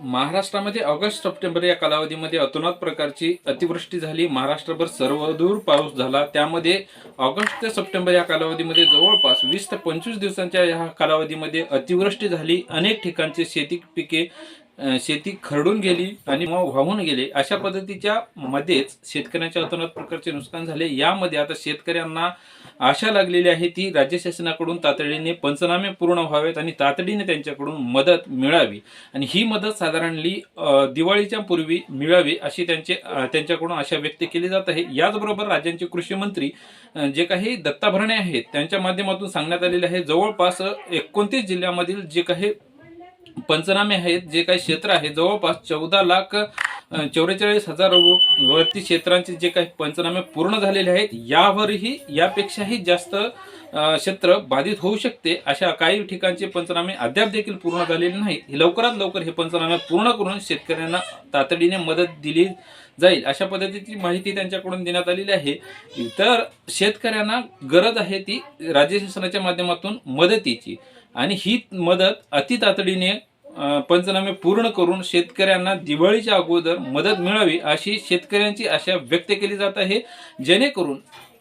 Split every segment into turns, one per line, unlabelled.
महाराष्ट्रामध्ये August September या कालावधीमध्ये अतोनात प्रकारची अतिवृष्टी झाली. महाराष्ट्रभर सर्वदूर पाऊस झाला. त्यामध्ये ऑगस्ट ते सप्टेंबर या कालावधीमध्ये जवळपास वीस ते पंचवीस दिवसांच्या या कालावधीमध्ये अतिवृष्टी झाली. अनेक ठिकाणचे शेती पिके शेती खरडून गेली आणि मग वाहून गेले. अशा पद्धतीच्या मध्येच शेतकऱ्यांच्या अतोनात प्रकारचे नुकसान झाले. यामध्ये आता शेतकऱ्यांना आशा लागलेली आहे ती राज्य शासनाकडून तातडीने पंचनामे पूर्ण व्हावेत आणि तातडीने त्यांच्याकडून मदत मिळावी. आणि ही मदत साधारणली दिवाळीच्या पूर्वी मिळावी अशी त्यांचे त्यांच्याकडून आशा व्यक्त केली जात आहे. याचबरोबर राज्यांचे कृषी मंत्री जे काही दत्ता भरणे आहेत त्यांच्या माध्यमातून सांगण्यात आलेले आहे जवळपास एकोणतीस जिल्ह्यामधील जे काही पंचनामे आहेत जे काही क्षेत्र आहे जवळपास चौदा लाख चौवेचाळीस हजार व- वरती क्षेत्रांचे जे काही पंचनामे पूर्ण झालेले आहेत यावरही यापेक्षाही जास्त क्षेत्र बाधित होऊ शकते अशा काही ठिकाणचे पंचनामे अद्याप देखील पूर्ण झालेले नाहीत. हे लवकरात लवकर हे पंचनामे पूर्ण करून शेतकऱ्यांना तातडीने मदत दिली जाईल अशा पद्धतीची माहिती त्यांच्याकडून देण्यात आलेली आहे. तर शेतकऱ्यांना गरज आहे ती राज्य शासनाच्या माध्यमातून मदतीची. आणि ही मदत अति तातडीने पंचनामे पूर्ण करून शेतकऱ्यांना दिवाळीच्या अगोदर मदत मिळावी अशी शेतकऱ्यांची आशा व्यक्त केली जात आहे. जेणेकरून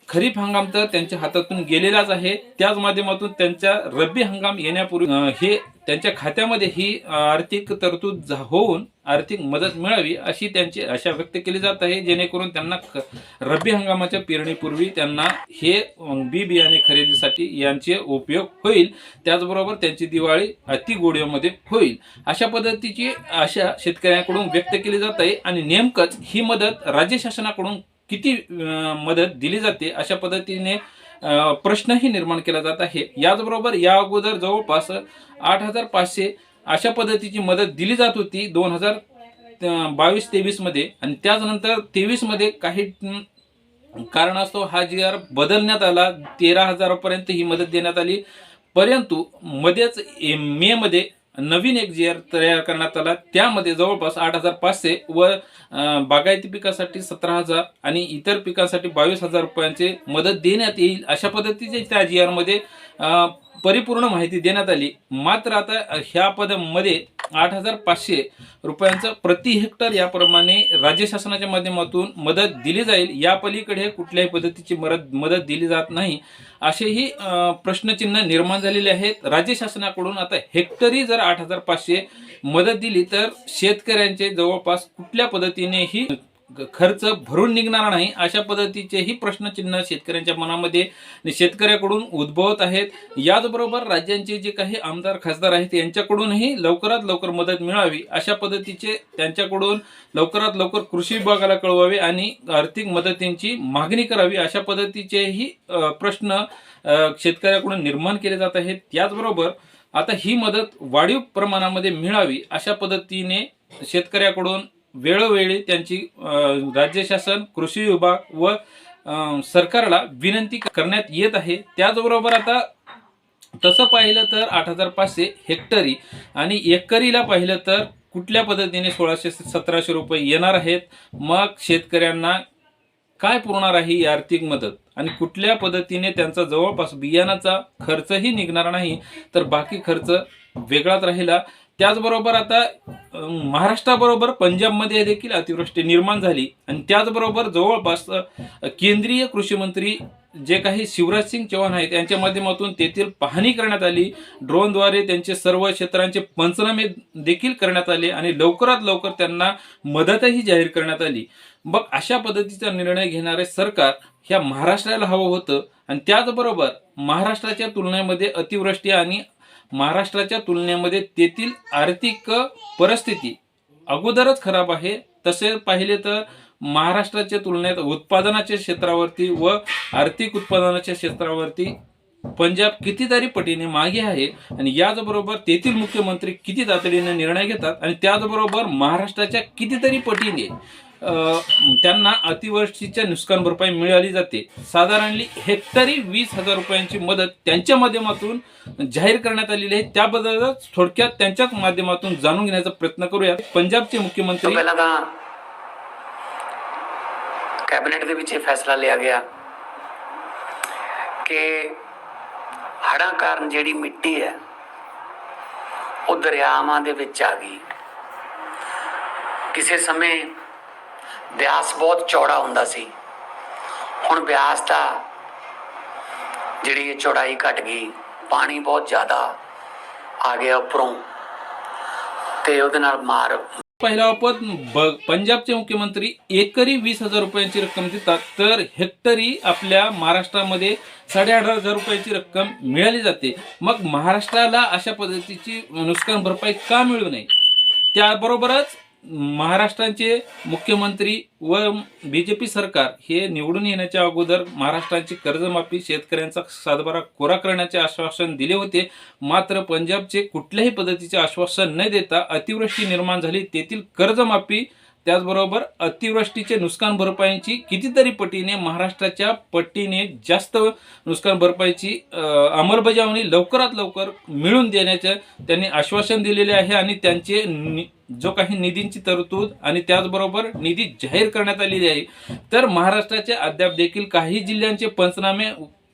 खरीप हंगाम तर त्यांच्या हातातून गेलेलाच आहे. त्याच माध्यमातून त्यांच्या रब्बी हंगाम येण्यापूर्वी हे त्यांच्या खात्यामध्ये ही आर्थिक तरतूद झा- होऊन आर्थिक मदत मिळावी अशी त्यांची आशा व्यक्त केली जात आहे. जेणेकरून त्यांना क- रब्बी हंगामाच्या पेरणीपूर्वी त्यांना हे बी बियाणे खरेदीसाठी यांचे उपयोग होईल. त्याचबरोबर त्यांची दिवाळी अति गोड्यामध्ये होईल. अशा पद्धतीची आशा शेतकऱ्यांकडून व्यक्त केली जात आहे आणि नेमकंच ही मदत राज्य शासनाकडून किती मदत दिली जाते अशा पद्धतीने प्रश्नही निर्माण केला जात आहे. याचबरोबर या अगोदर जवळपास आठ हजार पाचशे अशा पद्धतीची मदत दिली जात होती दोन हजार बावीस तेवीसमध्ये. आणि त्याचनंतर तेवीसमध्ये काही कारणास्तव हा जी आर बदलण्यात आला. तेरा हजारापर्यंत ही मदत देण्यात आली. परंतु मध्येच मेमध्ये नवीन एक जी आर तयार करण्यात आला. त्यामध्ये जवळपास आठ हजार पाचशे व बागायती पिकासाठी सतरा हजार आणि इतर पिकांसाठी बावीस हजार रुपयांचे मदत देण्यात येईल अशा पद्धतीचे त्या जी आरमध्ये परिपूर्ण माहिती देण्यात आली. मात्र आता ह्या पदामध्ये आठ हजार पाचशे रुपयांचं प्रति हेक्टर याप्रमाणे राज्य शासनाच्या माध्यमातून मदत दिली जाईल. या पलीकडे कुठल्याही पद्धतीची मदत मदत दिली जात नाही. असेही प्रश्नचिन्ह निर्माण झालेले आहेत. राज्य शासनाकडून आता हेक्टरी जर आठ हजार पाचशे मदत दिली तर शेतकऱ्यांचे जवळपास कुठल्या पद्धतीनेही खर्च भरून निघणार नाही अशा पद्धतीचेही प्रश्नचिन्ह शेतकऱ्यांच्या मनामध्ये शेतकऱ्याकडून उद्भवत आहेत. याचबरोबर राज्यांचे जे काही आमदार खासदार आहेत यांच्याकडूनही लवकरात लवकर मदत मिळावी अशा पद्धतीचे त्यांच्याकडून लवकरात लवकर कृषी विभागाला कळवावे आणि आर्थिक मदतींची मागणी करावी अशा पद्धतीचेही प्रश्न शेतकऱ्याकडून निर्माण केले जात आहेत. त्याचबरोबर आता ही मदत वाढीव प्रमाणामध्ये मिळावी अशा पद्धतीने शेतकऱ्याकडून वेळोवेळी त्यांची राज्य शासन कृषी विभाग व सरकारला विनंती करण्यात येत आहे. त्याचबरोबर आता तसं पाहिलं तर आठ हजार पाचशे हेक्टरी आणि एकरीला पाहिलं तर कुठल्या पद्धतीने सोळाशे सतराशे रुपये येणार आहेत? मग शेतकऱ्यांना काय पुरणार आहे ही आर्थिक मदत? आणि कुठल्या पद्धतीने त्यांचा जवळपास बियाणाचा खर्चही निघणार नाही? तर बाकी खर्च वेगळाच राहिला. त्याचबरोबर आता महाराष्ट्राबरोबर पंजाबमध्ये देखील अतिवृष्टी निर्माण झाली. आणि त्याचबरोबर जवळपास केंद्रीय कृषी मंत्री जे काही शिवराज सिंग चौहान आहेत यांच्या माध्यमातून तेथील पाहणी करण्यात आली. ड्रोनद्वारे त्यांचे सर्व क्षेत्रांचे पंचनामे देखील करण्यात आले आणि लवकरात लवकर त्यांना मदतही जाहीर करण्यात आली. मग अशा पद्धतीचा निर्णय घेणारे सरकार ह्या महाराष्ट्राला हवं होतं. आणि त्याचबरोबर महाराष्ट्राच्या तुलनेमध्ये अतिवृष्टी आणि महाराष्ट्राच्या तुलनेमध्ये तेथील आर्थिक परिस्थिती अगोदरच खराब आहे. तसे पाहिले तर महाराष्ट्राच्या तुलनेत उत्पादनाच्या क्षेत्रावरती व आर्थिक उत्पादनाच्या क्षेत्रावरती पंजाब कितीतरी पटीने मागे आहे आणि याचबरोबर तेथील मुख्यमंत्री किती तातडीने निर्णय घेतात आणि त्याचबरोबर महाराष्ट्राच्या कितीतरी पटीने त्यांना अतिवृष्टीच्या नुकसान भरपाई मिळाली जाते साधारणली हेक्टरी वीस हजार रुपयांची मदत त्यांच्या माध्यमातून जाहीर करण्यात आलेली आहे त्याबद्दल थोडक्यात त्यांच्याच माध्यमातून जाणून घेण्याचा प्रयत्न करूया पंजाबचे
ਤੋਂ
मुख्यमंत्री
ਪਹਿਲਾਂ ਤਾਂ ਕੈਬਨਿਟ ਦੇ ਵਿੱਚ ਇਹ ਫੈਸਲਾ ਲਿਆ ਗਿਆ ਕਿ ਹੜ੍ਹਾਂ ਕਾਰਨ ਜਿਹੜੀ ਮਿੱਟੀ ਹੈ ਉਹ ਦਰਿਆਵਾਂ ਦੇ ਵਿੱਚ ਆ ਗਈ ਕਿਸੇ ਸਮੇਂ ਬਿਆਸ ਬਹੁਤ ਚੌੜਾ ਹੁੰਦਾ ਸੀ ਹੁਣ ਬਿਆਸ ਦਾ ਜਿਹੜੀ ਇਹ ਚੌੜਾਈ ਘਟ ਗਈ ਪਾਣੀ ਬਹੁਤ ਜ਼ਿਆਦਾ ਆ ਗਿਆ ਉੱਪਰੋਂ ਤੇ ਉਹਦੇ ਨਾਲ ਮਾਰ
पहिला वापर ब- पंजाबचे मुख्यमंत्री एकरी वीस हजार रुपयांची रक्कम देतात तर हेक्टरी आपल्या महाराष्ट्रामध्ये साडेआठ हजार रुपयाची रक्कम मिळाली जाते मग महाराष्ट्राला अशा पद्धतीची नुकसान भरपाई का मिळू नये त्याबरोबरच महाराष्ट्राचे मुख्यमंत्री व बी जे पी सरकार हे निवडून येण्याच्या अगोदर महाराष्ट्राची कर्जमाफी शेतकऱ्यांचा सातबारा कोरा करण्याचे आश्वासन दिले होते. मात्र पंजाबचे कुठल्याही पद्धतीचे आश्वासन न देता अतिवृष्टी निर्माण झाली. तेथील कर्जमाफी त्याचबरोबर अतिवृष्टीचे नुकसान भरपाईची कितीतरी पटीने महाराष्ट्राच्या पटीने जास्त नुकसान भरपाईची अंमलबजावणी लवकरात लवकर मिळून देण्याचं त्यांनी आश्वासन दिलेले आहे आणि त्यांचे नि- जो काही निधींची तरतूद आणि त्याचबरोबर निधी जाहीर करण्यात आलेली आहे. तर महाराष्ट्राचे अद्याप देखील काही जिल्ह्यांचे पंचनामे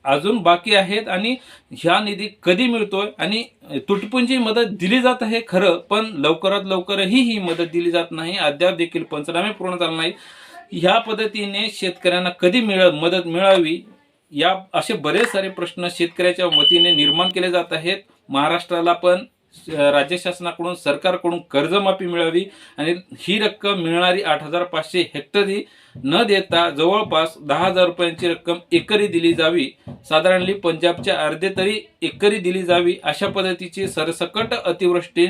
अजून बाकी आहेत आणि ह्या निधी कधी मिळतोय आणि तुटपुंजी मदत दिली जात आहे खरं पण लवकरात लवकरही ही मदत दिली जात नाही अद्याप देखील पंचनामे पूर्ण झाले नाही ह्या पद्धतीने शेतकऱ्यांना कधी मिळ मदत मिळावी? या असे बरेच सारे प्रश्न शेतकऱ्याच्या वतीने निर्माण केले जात आहेत. महाराष्ट्राला पण राज्य शासनाकडून सरकारकडून कर्जमाफी मिळावी आणि ही रक्कम मिळणारी आठ हजार पाचशे हेक्टरी न देता जवळपास दहा हजार रुपयांची रक्कम एकरी दिली जावी. साधारणली पंजाबच्या अर्धे तरी एकरी दिली जावी अशा पद्धतीची सरसकट अतिवृष्टी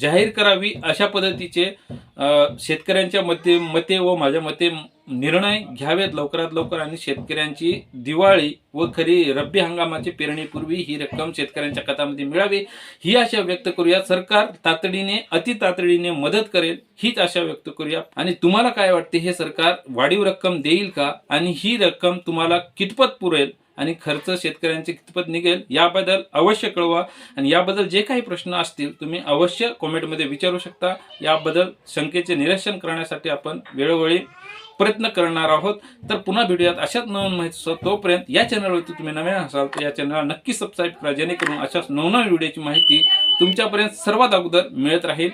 जाहीर करावी अशा पद्धतीचे शेतकऱ्यांच्या मते मते व माझ्या मते निर्णय घ्यावेत लवकरात लवकर आणि शेतकऱ्यांची दिवाळी व खरी रब्बी हंगामाची पेरणीपूर्वी ही रक्कम शेतकऱ्यांच्या खात्यामध्ये मिळावी. ही आशा व्यक्त करूया. सरकार तातडीने अति तातडीने मदत करेल हीच आशा व्यक्त करूया. आणि तुम्हाला काय वाटते हे सरकार वाढीव रक्कम देईल का? आणि ही रक्कम तुम्हाला कितपत पुरेल? आणि खर्च शेतकऱ्यांचे कितपत निघेल? याबद्दल अवश्य कळवा. आणि याबद्दल जे काही प्रश्न असतील तुम्ही अवश्य कॉमेंटमध्ये विचारू शकता. याबद्दल शंकेचे निरसन करण्यासाठी आपण वेळोवेळी प्रयत्न करणार आहोत. तर पुन्हा भेटूयात अशाच नवीन माहिती तोपर्यंत या चॅनलवरती तुम्ही नवीन असाल तर या चॅनलला नक्की सबस्क्राईब करा. जेणेकरून अशाच नवनवीन व्हिडिओची माहिती तुमच्यापर्यंत सर्वात अगोदर मिळत राहील.